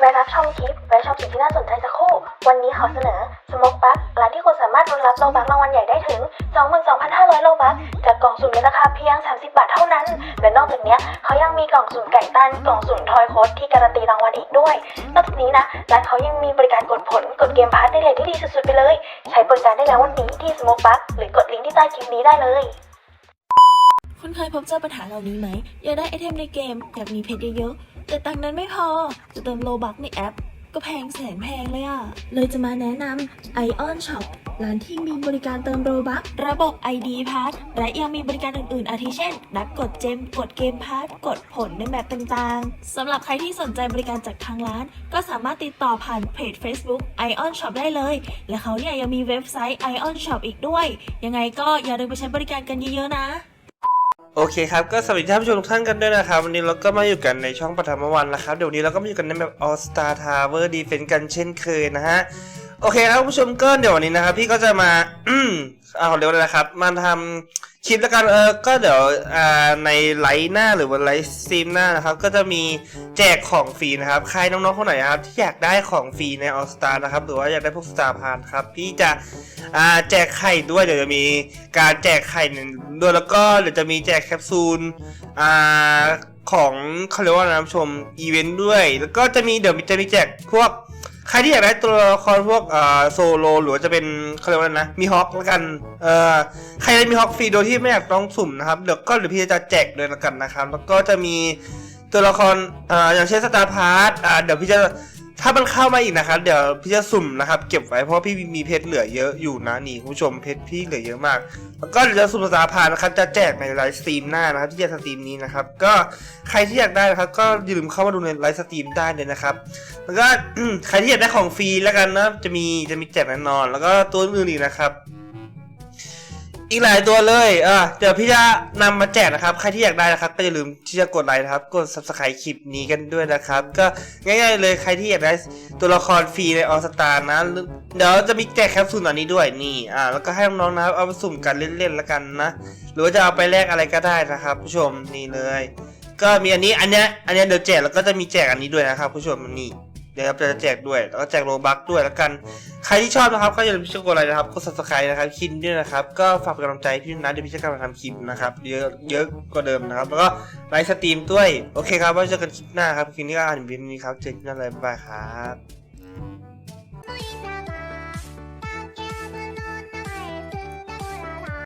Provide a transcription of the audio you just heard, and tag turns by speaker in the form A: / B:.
A: ไปรับชมคลิปและชมสิ่งที่น่าสนใจสักครู่ วันนี้ขอเสนอสโมกบัคร้านที่คุณสามารถรุนรับโลบัครางวัลใหญ่ได้ถึง 22,500 โลบัคจากกล่องสุ่มในราคาเพียง 30 บาทเท่านั้น และนอกจากนี้เขายังมีกล่องสุ่มไก่ตันกล่องสุ่มทอยโค้ดที่การันตีรางวัลอีกด้วย นอกจากนี้นะร้านเขายังมีบริการกดผลกดเกมพาร์ทได้เลยที่ดีสุดๆไปเลย ใช้บริการได้แล้ววันนี้ที่สโมกบัคหรือกดลิงก์ที่ใต้คลิปนี้ได้เลย
B: คุณเคยพบเจอปัญหาเหล่านี้ไหม อยากได้ไอเทมในเกม อยากมีเพชรเยอะๆ แต่ตังนั้นไม่พอ จะเติมโลบักในแอป ก็แพงแสนแพงเลยอะเลยจะมาแนะนำ Ion Shop ร้านที่มีบริการเติมโลบักระบบ ID Pass และยังมีบริการอื่นๆ อาทิเช่น นัดกดเจม กดเกมพาร์กดผลในแบบต่างๆ สำหรับใครที่สนใจบริการจากทางร้าน ก็สามารถติดต่อผ่านเพจ Facebook Ion Shop ได้เลย และเขาเนี่ยยังมีเว็บไซต์ Ion Shop อีกด้วย ยังไงก็อย่าลืมไปใช้บริการกันเยอะๆนะ
C: โอเคครับก็สวัสดีท่านผู้ชมทุกท่านกันด้วยนะครับ วันนี้เราก็มาอยู่กันในช่องปฐมวันนะครับ เดี๋ยวนนี้เราก็มาอยู่กันในแบบ All Star Tower Defense กันเช่นเคยนะฮะ โอเคครับผู้ชมก็เดี๋ยววันนี้นะครับ พี่ก็จะมา อืมเอาเร็วเลยนะครับ มาทำ คลิปแล้วกันเออก็เดี๋ยวอ่าในไลฟ์หน้าหรือว่าไลฟ์สตรีมหน้านะครับ ก็จะมีแจกของฟรีนะครับ ใครน้องๆคนไหนนะครับ ที่อยากได้ของฟรีใน All Star นะครับ หรือว่าอยากได้พวก Star p a n ครับพี่จะอ่าแจกไข่ด้วยเดี๋ยวจะมีการแจกไข่ด้วยแล้วก็เดี๋ยวจะมีแจกแคปซูลอ่าของเขาเรียกว่าอะไรนะผู้ชมอีเวนต์ด้วย แล้วก็จะมีเดี๋ยวจะมีแจกพวก ใครที่อยากได้ตัวละครพวกอ่อโซโลหรือว่าจะเป็นเขาเรียกว่านะ มีฮอคแล้วกันเอ่อใครได้มีฮอคฟรีโดยที่ไม่อยากต้องสุ่มนะครับเดี๋ยวก็เดี๋ยวพี่จะแจกเลยละกันนะครับ แล้วก็จะมีตัวละครอ่ออย่างเช่นสตาร์พาร์ตอ่าเดี๋ยวพี่จะ ถ้ามันเข้ามาอีกนะครับ เดี๋ยวพี่จะสุ่มนะครับเก็บไว้เพราะพี่มีเพชรเหลือเยอะอยู่นะนี่คุณผู้ชมเพชรพี่เหลือเยอะมาก แล้วก็เดี๋ยวจะสุ่มสาพานะครับจะแจกในไลฟ์สตรีมหน้านะครับที่จะสตรีมนี้นะครับก็ใครที่อยากได้นะครับก็อย่าลืมเข้ามาดูในไลฟ์สตรีมได้เลยนะครับแล้วก็ใครที่อยากได้ของฟรีแล้วกันนะจะมีจะมีแจกแน่นอน แล้วก็ตัวอื่นอีกนะครับ อีกหลายตัวเลยเออเดี๋ยวพี่จะนำมาแจกนะครับ ใครที่อยากได้นะครับก็อย่าลืมที่จะกดไลค์นะครับ กด subscribe คลิปนี้กันด้วยนะครับ ก็ง่ายๆเลยใครที่อยากได้ตัวละครฟรีในออสตานะเดี๋ยวจะมีแจกแคปซูลอันนี้ด้วยนี่อ่าแล้วก็ให้น้องๆนะครับเอาไปสุ่มกันเล่นๆแล้วกันนะ หรือว่าจะเอาไปแลกอะไรก็ได้นะครับ ผู้ชมนี่เลย ก็มีอันนี้อันเนี้ยอันเนี้ยเดี๋ยวแจกแล้วก็จะมีแจกอันนี้ด้วยนะครับ ผู้ชมนี่เดี๋ยวครับจะแจกด้วยแล้วก็แจกโลบัคด้วยแล้วกัน ใครที่ชอบนะครับก็อย่าลืมช่วยกดไลค์นะครับกด subscribe นะครับคลิปนี้ด้วยนะครับก็ฝากเป็นกำลังใจพี่นะเดี๋ยวพี่จะกลับมาทำคลิปนะครับเยอะเยอะกว่าเดิมนะครับแล้วก็ไลฟ์สตรีมด้วยโอเคครับไว้เจอกันคลิปหน้าครับคลิปนี้ก็อ่านเป็นนี้ครับเจอกันอะไรบ๊ายบายครับ